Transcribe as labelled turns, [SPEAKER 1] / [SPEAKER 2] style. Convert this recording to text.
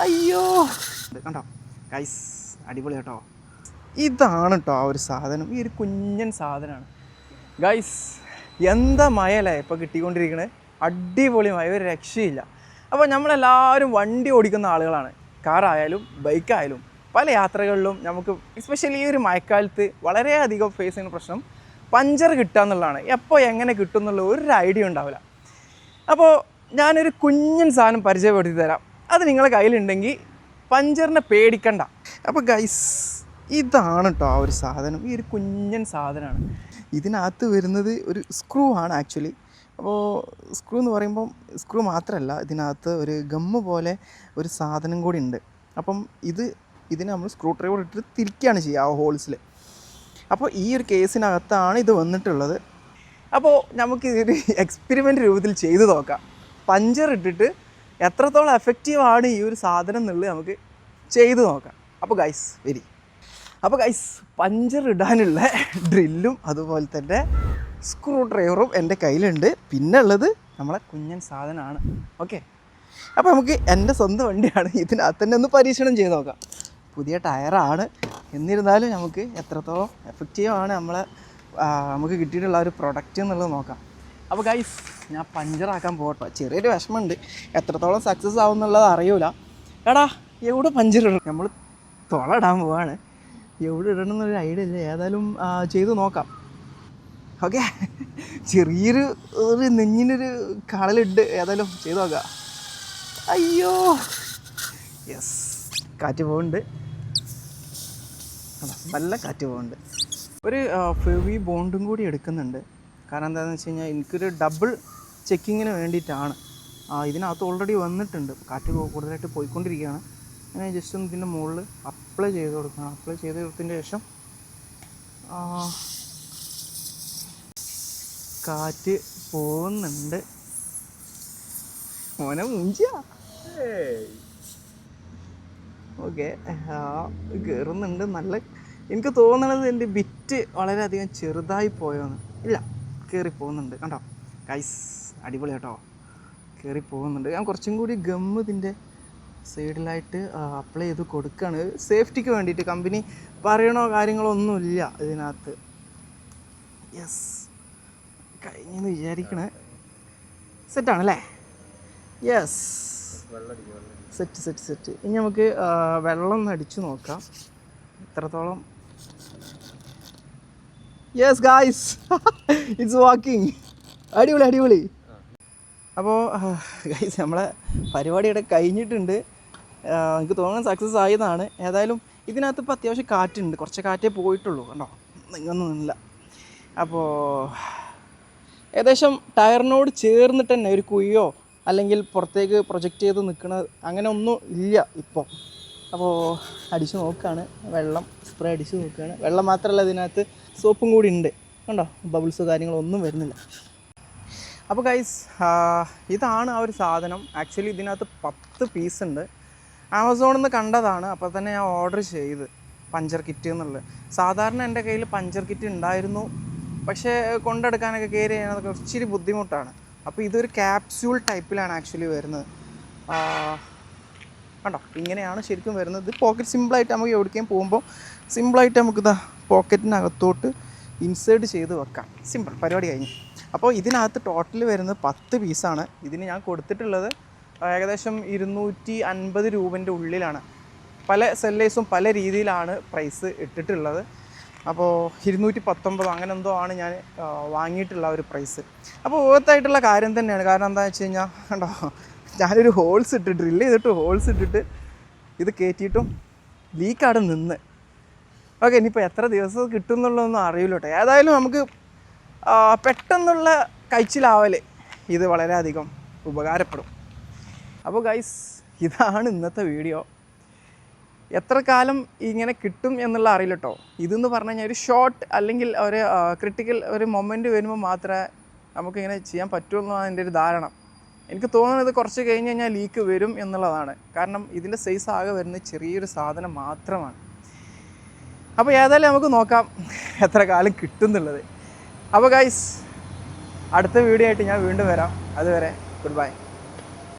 [SPEAKER 1] അയ്യോ. കണ്ടോ? ഗൈസ് അടിപൊളി കേട്ടോ. ഇതാണ് കേട്ടോ ആ ഒരു സാധനം. ഈ ഒരു കുഞ്ഞൻ സാധനമാണ്. ഗൈസ് എന്താ മയല്ലേ ഇപ്പോൾ കിട്ടിക്കൊണ്ടിരിക്കണേ? അടിപൊളി മയ ഒരു രക്ഷയില്ല. അപ്പോൾ നമ്മളെല്ലാവരും വണ്ടി ഓടിക്കുന്ന ആളുകളാണ്. കാറായാലും ബൈക്കായാലും പല യാത്രകളിലും നമുക്ക് എസ്പെഷ്യലി ഈ ഒരു മഴക്കാലത്ത് വളരെയധികം ഫേസ് ചെയ്യുന്ന പ്രശ്നം പഞ്ചർ കിട്ടുക എന്നുള്ളതാണ്. എപ്പോൾ എങ്ങനെ കിട്ടും എന്നുള്ള ഒരു ഐഡിയ ഉണ്ടാവില്ല. അപ്പോൾ ഞാനൊരു കുഞ്ഞൻ സാധനം പരിചയപ്പെടുത്തി തരാം. അത് നിങ്ങളുടെ കയ്യിലുണ്ടെങ്കിൽ പഞ്ചറിനെ പേടിക്കണ്ട. അപ്പോൾ ഗൈസ് ഇതാണ് കേട്ടോ ആ ഒരു സാധനം. ഈ ഒരു കുഞ്ഞൻ സാധനമാണ് ഇതിനകത്ത് വരുന്നത് ഒരു സ്ക്രൂ ആണ് ആക്ച്വലി അപ്പോൾ സ്ക്രൂ എന്ന് പറയുമ്പം സ്ക്രൂ മാത്രമല്ല ഇതിനകത്ത് ഒരു ഗമ്മ് പോലെ ഒരു സാധനം കൂടി ഉണ്ട്. അപ്പം ഇത് ഇതിനെ നമ്മൾ സ്ക്രൂ ഡ്രൈവർ ഇട്ടിട്ട് തിരിക്കുകയാണ് ചെയ്യുക ആ ഹോൾസിൽ അപ്പോൾ ഈ ഒരു കേസിനകത്താണ് ഇത് വന്നിട്ടുള്ളത്. അപ്പോൾ നമുക്ക് ഇതൊരു എക്സ്പെരിമെന്റ് രൂപത്തിൽ ചെയ്തു നോക്കാം. പഞ്ചർ ഇട്ടിട്ട് എത്രത്തോളം എഫക്റ്റീവ് ആണ് ഈ ഒരു സാധനം എന്നുള്ളത് നമുക്ക് ചെയ്തു നോക്കാം. അപ്പോൾ ഗൈസ് വെരി. അപ്പോൾ ഗൈസ് പഞ്ചർ ഇടാനുള്ള ഡ്രില്ലും അതുപോലെ തന്നെ സ്ക്രൂ ഡ്രൈവറും എന്റെ കയ്യിലുണ്ട്. പിന്നെ ഉള്ളത് നമ്മളെ കുഞ്ഞൻ സാധനമാണ്. ഓക്കെ അപ്പോൾ നമുക്ക് എന്റെ സ്വന്തം വണ്ടിയാണ്. ഇതിനകത്ത് തന്നെ ഒന്ന് പരീക്ഷണം ചെയ്ത് നോക്കാം. പുതിയ ടയറാണ്. എന്നിരുന്നാലും നമുക്ക് എത്രത്തോളം എഫക്റ്റീവാണ് നമ്മളെ നമുക്ക് കിട്ടിയിട്ടുള്ള ഒരു പ്രൊഡക്റ്റ് എന്നുള്ളത് നോക്കാം. അപ്പോൾ ഗൈസ് ഞാൻ പഞ്ചറാക്കാൻ പോകട്ടോ. ചെറിയൊരു വിഷമമുണ്ട്. എത്രത്തോളം സക്സസ് ആവും എന്നുള്ളത് അറിയൂല. എടാ എവിടെ പഞ്ചർ ഇടണം? നമ്മൾ തുള ഇടാൻ പോവാണ്. എവിടെ ഇടണം എന്നൊരു ഐഡിയ ഇല്ല. ഏതായാലും ചെയ്തു നോക്കാം. ഓക്കെ ചെറിയൊരു ഒരു നെഞ്ഞിനൊരു കളലിട്ട് ഏതായാലും ചെയ്തു നോക്കാം. അയ്യോ. യെസ് കാറ്റ് പോകുന്നുണ്ട് നല്ല കാറ്റ് പോകുന്നുണ്ട് ഒരു ഫെവി ബോണ്ടും കൂടി എടുക്കുന്നുണ്ട്. കാരണം എന്താണെന്ന് വെച്ച് കഴിഞ്ഞാൽ എനിക്കൊരു ഡബിൾ ചെക്കിങ്ങിന് വേണ്ടിയിട്ടാണ്. ഇതിനകത്ത് ഓൾറെഡി വന്നിട്ടുണ്ട്. കാറ്റ് കൂടുതലായിട്ട് പോയിക്കൊണ്ടിരിക്കുകയാണ്. അങ്ങനെ ജസ്റ്റ് ഒന്ന് ഇതിന്റെ മുകളിൽ അപ്ലൈ ചെയ്ത് കൊടുക്കണം. അപ്ലൈ ചെയ്ത് കൊടുത്തതിന് ശേഷം കാറ്റ് പോകുന്നുണ്ട്. മോനെ മുഞ്ച ഓക്കെ കയറുന്നുണ്ട് നല്ല എനിക്ക് തോന്നണത് എന്റെ ബിറ്റ് വളരെയധികം ചെറുതായി പോയോന്ന്. ഇല്ല. കയറി പോകുന്നുണ്ട് കണ്ടോ? ഗൈസ് അടിപൊളി കേട്ടോ. കയറി പോകുന്നുണ്ട് ഞാൻ കുറച്ചും കൂടി ഗമ്മ് ഇതിന്റെ സൈഡിലായിട്ട് അപ്ലൈ ചെയ്ത് കൊടുക്കുകയാണ് സേഫ്റ്റിക്ക് വേണ്ടിയിട്ട് കമ്പനി പറയണോ കാര്യങ്ങളോ ഒന്നുമില്ല ഇതിനകത്ത്. യെസ് കഴിഞ്ഞെന്ന് വിചാരിക്കണേ. സെറ്റാണല്ലേ യെസ് സെറ്റ് സെറ്റ് സെറ്റ് ഇനി നമുക്ക് വെള്ളം ഒന്ന് അടിച്ചു നോക്കാം. എത്രത്തോളം യെസ് ഗായ്സ് ഇറ്റ്സ് വാക്കിംഗ് അടിപൊളി അടിപൊളി. അപ്പോൾ ഗൈസ് നമ്മളെ പരിപാടിയുടെ കഴിഞ്ഞിട്ടുണ്ട്. എനിക്ക് തോന്നുന്നത് സക്സസ് ആയതാണ് ഏതായാലും ഇതിനകത്ത് ഇപ്പോൾ അത്യാവശ്യം കാറ്റുണ്ട്. കുറച്ച് കാറ്റേ പോയിട്ടുള്ളൂ കണ്ടോ? നിങ്ങൊന്നുമില്ല അപ്പോൾ ഏകദേശം ടയറിനോട് ചേർന്നിട്ട് തന്നെ ഒരു കുയ്യോ അല്ലെങ്കിൽ പുറത്തേക്ക് പ്രൊജക്റ്റ് ചെയ്ത് നിൽക്കുന്ന അങ്ങനെ ഒന്നും ഇല്ല ഇപ്പോൾ അപ്പോൾ അടിച്ച് നോക്കുകയാണ് വെള്ളം സ്പ്രേ അടിച്ച് നോക്കുകയാണ് വെള്ളം മാത്രമല്ല ഇതിനകത്ത് സോപ്പും കൂടി ഉണ്ട്. കണ്ടോ? ബബിൾസ് കാര്യങ്ങളൊന്നും വരുന്നില്ല. അപ്പോൾ ഗൈസ് ഇതാണ് ആ ഒരു സാധനം. ആക്ച്വലി ഇതിനകത്ത് പത്ത് പീസ് ഉണ്ട്. ആമസോണിൽ നിന്ന് കണ്ടതാണ്. അപ്പോൾ തന്നെ ഞാൻ ഓർഡർ ചെയ്ത്. പഞ്ചർ കിറ്റ് എന്നുള്ളത്. സാധാരണ എന്റെ കയ്യിൽ പഞ്ചർ കിറ്റ് ഉണ്ടായിരുന്നു. പക്ഷേ കൊണ്ടെടുക്കാനൊക്കെ കയറി ചെയ്യാനൊക്കെ ഇച്ചിരി ബുദ്ധിമുട്ടാണ്. അപ്പോൾ ഇതൊരു ക്യാപ്സ്യൂൾ ടൈപ്പിലാണ് ആക്ച്വലി വരുന്നത്. കണ്ടോ? ഇങ്ങനെയാണ് ശരിക്കും വരുന്നത്. പോക്കറ്റ് സിമ്പിളായിട്ട് നമുക്ക് എവിടേക്കും പോകുമ്പോൾ സിമ്പിളായിട്ട് നമുക്ക് ഇതാ പോക്കറ്റിനകത്തോട്ട് ഇൻസേർട്ട് ചെയ്ത് വെക്കാം. സിമ്പിൾ പരിപാടി കഴിഞ്ഞു. അപ്പോൾ ഇതിനകത്ത് ടോട്ടൽ വരുന്നത് പത്ത് പീസാണ് ഇതിന് ഞാൻ കൊടുത്തിട്ടുള്ളത് ഏകദേശം ഇരുന്നൂറ്റി അൻപത് രൂപന്റെ ഉള്ളിലാണ്. പല സെല്ലേഴ്സും പല രീതിയിലാണ് പ്രൈസ് ഇട്ടിട്ടുള്ളത്. അപ്പോൾ ഇരുന്നൂറ്റി പത്തൊമ്പത് അങ്ങനെ എന്തോ ആണ് ഞാൻ വാങ്ങിയിട്ടുള്ള ഒരു പ്രൈസ് അപ്പോൾ ഓർത്തായിട്ടുള്ള കാര്യം തന്നെയാണ്. കാരണം എന്താണെന്ന് വെച്ച് കഴിഞ്ഞാൽ കണ്ടോ ഞാനൊരു ഹോൾസ് ഇട്ട് ഡ്രില്ല് ചെയ്തിട്ട് ഹോൾസ് ഇട്ടിട്ട് ഇത് കയറ്റിയിട്ടും ലീക്കാടെ നിന്ന്. ഓക്കെ ഇനിയിപ്പോൾ എത്ര ദിവസം കിട്ടും എന്നുള്ളതൊന്നും അറിയില്ല കേട്ടോ ഏതായാലും നമുക്ക് പെട്ടെന്നുള്ള കഴിച്ചിലാവലേ ഇത് വളരെയധികം ഉപകാരപ്പെടും. അപ്പോൾ ഗൈസ് ഇതാണ് ഇന്നത്തെ വീഡിയോ എത്ര കാലം ഇങ്ങനെ കിട്ടും എന്നുള്ള അറിയില്ല കേട്ടോ ഇതെന്ന് പറഞ്ഞു കഴിഞ്ഞാൽ ഒരു ഷോർട്ട് അല്ലെങ്കിൽ ഒരു ക്രിട്ടിക്കൽ ഒരു മൊമെന്റ് വരുമ്പോൾ മാത്രമേ നമുക്കിങ്ങനെ ചെയ്യാൻ പറ്റുള്ളൂ എന്നാണ് എന്റെ ഒരു ധാരണ. എനിക്ക് തോന്നുന്നത് കുറച്ച് കഴിഞ്ഞ് കഴിഞ്ഞാൽ ലീക്ക് വരും എന്നുള്ളതാണ്. കാരണം ഇതിന്റെ സൈസ് ആകെ വരുന്ന ചെറിയൊരു സാധനം മാത്രമാണ്. അപ്പോൾ ഏതായാലും നമുക്ക് നോക്കാം എത്ര കാലം കിട്ടും എന്നുള്ളത് അപ്പോൾ ഗൈസ് അടുത്ത വീഡിയോ ആയിട്ട് ഞാൻ വീണ്ടും വരാം. അതുവരെ ഗുഡ് ബൈ